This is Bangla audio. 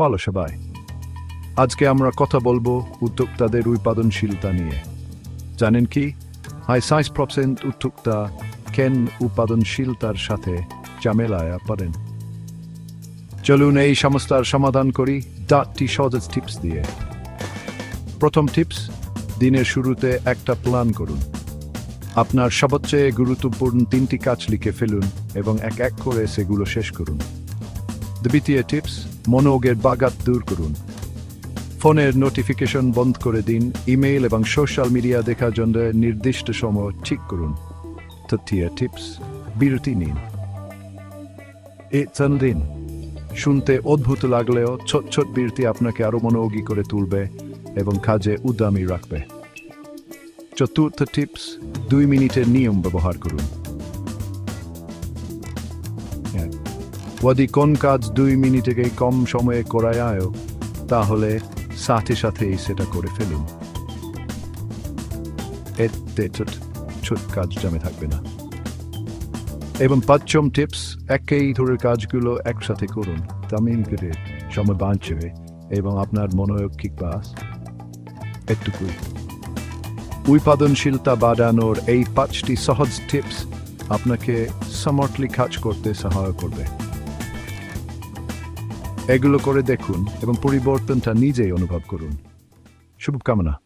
ভালো সবাই। আজকে আমরা কথা বলব উদ্যোক্তাদের উৎপাদনশীলতা নিয়ে। জানেন কি? হাই সাইজ পার্সেন্ট উদ্যোক্তা কেন উৎপাদনশীলতার সাথে ঝামেলায় পারেন চলুন এই সমস্যার সমাধান করি ডাটটি সহজ টিপস দিয়ে। প্রথম টিপস, দিনের শুরুতে একটা প্ল্যান করুন। আপনার সবচেয়ে গুরুত্বপূর্ণ তিনটি কাজ লিখে ফেলুন এবং এক এক করে সেগুলো শেষ করুন। দ্বিতীয় টিপস, মনোযোগের বাগাত দূর করুন। ফোনের নোটিফিকেশন বন্ধ করে দিন, ইমেইল এবং সোশ্যাল মিডিয়া দেখার জন্য নির্দিষ্ট সময় ঠিক করুন। তৃতীয় টিপস, বিরতি নিন। এ দিন। শুনতে অদ্ভুত লাগলেও ছোট ছোট বিরতি আপনাকে আরও মনোযোগী করে তুলবে এবং কাজে উদ্যমী রাখবে। চতুর্থ টিপস, দুই মিনিটের নিয়ম ব্যবহার করুন। যদি কোন কাজ দুই মিনিটে কম সময়ে করা যায় তাহলে সাথে সাথেই সেটা করে ফেলুন। এতে ছোট কাজ জমে থাকবে না। এবং পঞ্চম টিপস, একই ধরনের কাজগুলো একসাথে করুন তামিল করে সময় বাঁচবে এবং আপনার মনোযোগ কিকবাস এটুকুই। উৎপাদনশীলতা বাড়ানোর এই পাঁচটি সহজ টিপস আপনাকে সমর্থলি কাজ করতে সহায় করবে। এগুলো করে দেখুন এবং পরিবর্তনটা নিজেই অনুভব করুন। শুভকামনা।